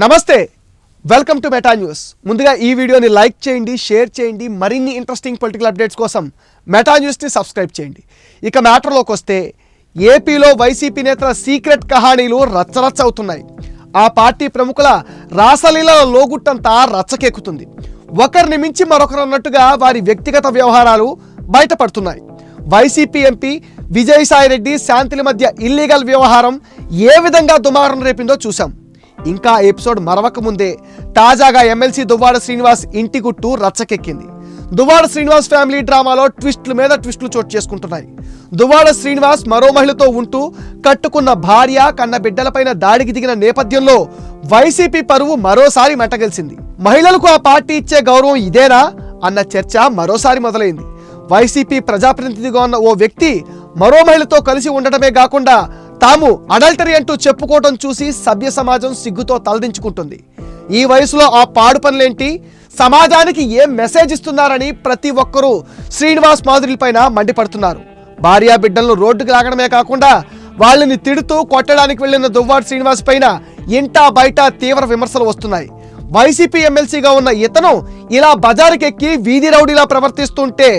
నమస్తే welcome to meta news. ముందుగా ఈ వీడియోని లైక్ చేయండి షేర్ చేయండి మరిన్ని ఇంట్రెస్టింగ్ పొలిటికల్ అప్డేట్స్ కోసం మెటా న్యూస్ని సబ్స్క్రైబ్ చేయండి. ఇక మ్యాటర్లోకి వస్తే ఏపీలో వైసీపీ నేతల సీక్రెట్ కహానీలు రచ్చరచ్చ అవుతున్నాయి. ఆ పార్టీ ప్రముఖుల రాసలీల లోగుట్టంతా రచ్చకెక్కుతుంది ఒకరిని మించి మరొకరు అన్నట్టుగా వారి వ్యక్తిగత వ్యవహారాలు బయటపడుతున్నాయి. వైసీపీ ఎంపీ విజయసాయిరెడ్డి శాంతిల మధ్య ఇల్లీగల్ వ్యవహారం ఏ విధంగా దుమారం రేపిందో చూశాం. ఇంకా ఎపిసోడ్ మరవక ముందే తాజాగా ఎమ్మెల్సీ దువ్వాడ శ్రీనివాస్ ఇంటి గుట్టు రచ్చకెక్కింది. దువ్వాడ శ్రీనివాస్ ఫ్యామిలీ డ్రామాలో ట్విస్టుల మీద ట్విస్టులు చోటు చేసుకుంటున్నాయి. దువ్వాడ శ్రీనివాస్ మరో మహిళతో ఉంటూ కట్టుకున్న భార్య కన్న బిడ్డలపైన దాడికి దిగిన నేపథ్యంలో వైసీపీ పరువు మరోసారి మంటగలిసింది మహిళలకు ఆ పార్టీ ఇచ్చే గౌరవం ఇదేనా అన్న చర్చ మరోసారి మొదలైంది. వైసీపీ ప్రజాప్రతినిధిగా ఉన్న ఓ వ్యక్తి మరో మహిళతో కలిసి ఉండటమే కాకుండా తాము అడల్టరీ అంటూ చెప్పుకోవటం చూసి సభ్య సమాజం సిగ్గుతో తలదించుకుంటుంది. ఈ వయసులో ఆ పాడు పనులేంటి? సమాజానికి ఏం మెసేజ్ ఇస్తున్నారని ప్రతి ఒక్కరూ శ్రీనివాస్ మాధురిపైన మండిపడుతున్నారు. భార్యా బిడ్డలను రోడ్డుకు లాగడమే కాకుండా వాళ్ళని తిడుతూ కొట్టడానికి వెళ్ళిన దువ్వాడు శ్రీనివాస్ పైన ఇంటా బయట తీవ్ర విమర్శలు వస్తున్నాయి. వైసీపీ ఎమ్మెల్సీగా ఉన్న ఇతను ఇలా బజారుకెక్కి వీధి రౌడీలా ప్రవర్తిస్తుంటే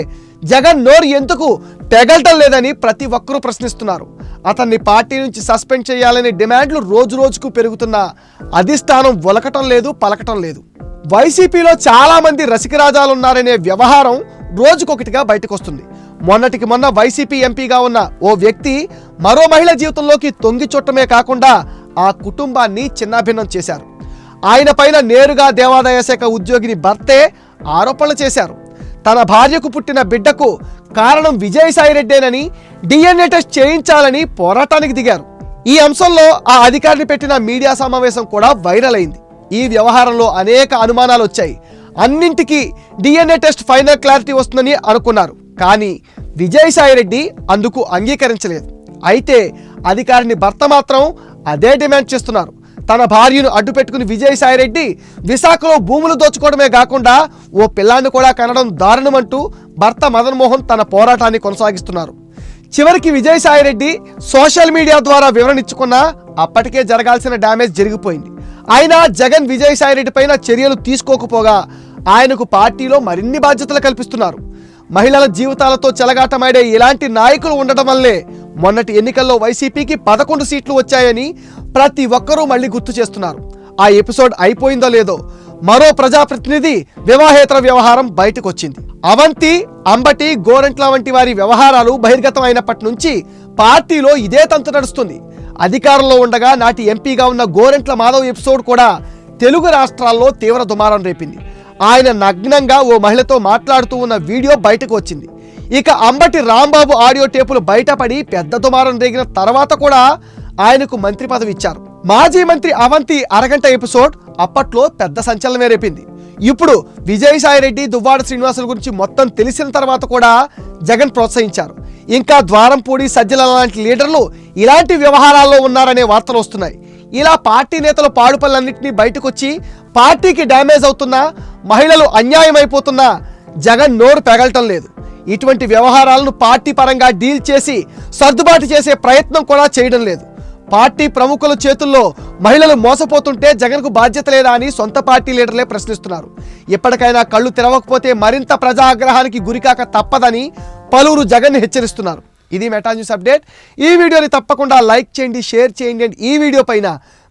జగన్ నోరు ఎందుకు తెగలటం లేదని ప్రతి ఒక్కరూ ప్రశ్నిస్తున్నారు. అతన్ని పార్టీ నుంచి సస్పెండ్ చేయాలనే డిమాండ్లు రోజు రోజుకు పెరుగుతున్న అధిష్టానం ఒలకటం లేదు పలకటం లేదు. వైసీపీలో చాలామంది రసికరాజాలున్నారనే ఉన్నారనే వ్యవహారం రోజుకొకటిగా బయటకొస్తుంది. మొన్నటికి మొన్న వైసీపీ ఎంపీగా ఉన్న ఓ వ్యక్తి మరో మహిళ జీవితంలోకి తొంగి చుట్టమే కాకుండా ఆ కుటుంబాన్ని చిన్నాభిన్నం చేశారు. ఆయన పైన నేరుగా దేవాదాయ శాఖ ఉద్యోగిని భర్తే ఆరోపణలు చేశారు. తన భార్యకు పుట్టిన బిడ్డకు కారణం విజయసాయిరెడ్డేనని డిఎన్ఏ టెస్ట్ చేయించాలని పోరాటానికి దిగారు. ఈ అంశంలో ఆ అధికారిని పెట్టిన మీడియా సమావేశం కూడా వైరల్ అయింది. ఈ వ్యవహారంలో అనేక అనుమానాలు వచ్చాయి. అన్నింటికీ డిఎన్ఏ టెస్ట్ ఫైనల్ క్లారిటీ వస్తుందని అనుకున్నారు. కానీ విజయసాయిరెడ్డి అందుకు అంగీకరించలేదు. అయితే అధికారిని భర్త మాత్రం అదే డిమాండ్ చేస్తున్నారు. తన భార్యను అడ్డుపెట్టుకుని విజయసాయిరెడ్డి విశాఖలో భూములు దోచుకోవడమే కాకుండా ఓ పిల్లాన్ని కూడా కనడం దారుణమంటూ భర్త మదన్మోహన్ తన పోరాటాన్ని కొనసాగిస్తున్నారు. చివరికి విజయసాయిరెడ్డి సోషల్ మీడియా ద్వారా వివరణ ఇచ్చుకున్నా అప్పటికే జరగాల్సిన డ్యామేజ్ జరిగిపోయింది. అయినా జగన్ విజయసాయిరెడ్డి పైన చర్యలు తీసుకోకపోగా ఆయనకు పార్టీలో మరిన్ని బాధ్యతలు కల్పిస్తున్నారు. మహిళల జీవితాలతో చెలగాటమాడే ఇలాంటి నాయకులు ఉండటం వల్లే మొన్నటి ఎన్నికల్లో వైసీపీకి పదకొండు సీట్లు వచ్చాయని ప్రతి ఒక్కరూ మళ్ళీ గుర్తు చేస్తున్నారు. ఆ ఎపిసోడ్ అయిపోయిందో లేదో మరో ప్రజాప్రతినిధి వివాహేతర వ్యవహారం బయటకు వచ్చింది అవంతి అంబటి గోరంట్ల వంటి వారి వ్యవహారాలు బహిర్గతం అయినప్పటి నుంచి పార్టీలో ఇదే తంతు నడుస్తుంది. అధికారంలో ఉండగా నాటి ఎంపీగా ఉన్న గోరెంట్ల మాధవ్ ఎపిసోడ్ కూడా తెలుగు రాష్ట్రాల్లో తీవ్ర దుమారం రేపింది. ఆయన నగ్నంగా ఓ మహిళతో మాట్లాడుతూ ఉన్న వీడియో బయటకు వచ్చింది ఇక అంబటి రాంబాబు ఆడియో టేపులు బయటపడి పెద్ద దుమారం రేగిన తర్వాత కూడా ఆయనకు మంత్రి పదవి ఇచ్చారు. మాజీ మంత్రి అవంతి అరగంట ఎపిసోడ్ అప్పట్లో పెద్ద సంచలనమే రేపింది. ఇప్పుడు విజయసాయిరెడ్డి దువ్వాడ శ్రీనివాసుల గురించి మొత్తం తెలిసిన తర్వాత కూడా జగన్ ప్రోత్సహించారు. ఇంకా ద్వారంపూడి సజ్జల లాంటి లీడర్లు ఇలాంటి వ్యవహారాల్లో ఉన్నారనే వార్తలు వస్తున్నాయి. ఇలా పార్టీ నేతలు పాడుపల్లన్నింటినీ బయటకు వచ్చి పార్టీకి డ్యామేజ్ అవుతున్నా మహిళలు అన్యాయం అయిపోతున్నా జగన్ నోరు పెగలటం లేదు. ఇటువంటి వ్యవహారాలను పార్టీ పరంగా డీల్ చేసి సర్దుబాటు చేసే ప్రయత్నం కూడా చేయడం లేదు. పార్టీ ప్రముఖుల చేతుల్లో మహిళలు మోసపోతుంటే జగన్కు బాధ్యత లేదా అని సొంత పార్టీ లీడర్లే ప్రశ్నిస్తున్నారు. ఎప్పటికైనా కళ్ళు తెరవకపోతే మరింత ప్రజాగ్రహానికి గురికాక తప్పదని పలువురు జగన్ హెచ్చరిస్తున్నారు. ఇది మెటా న్యూస్ అప్డేట్. ఈ వీడియోని తప్పకుండా లైక్ చేయండి షేర్ చేయండి. అండ్ ఈ వీడియో పైన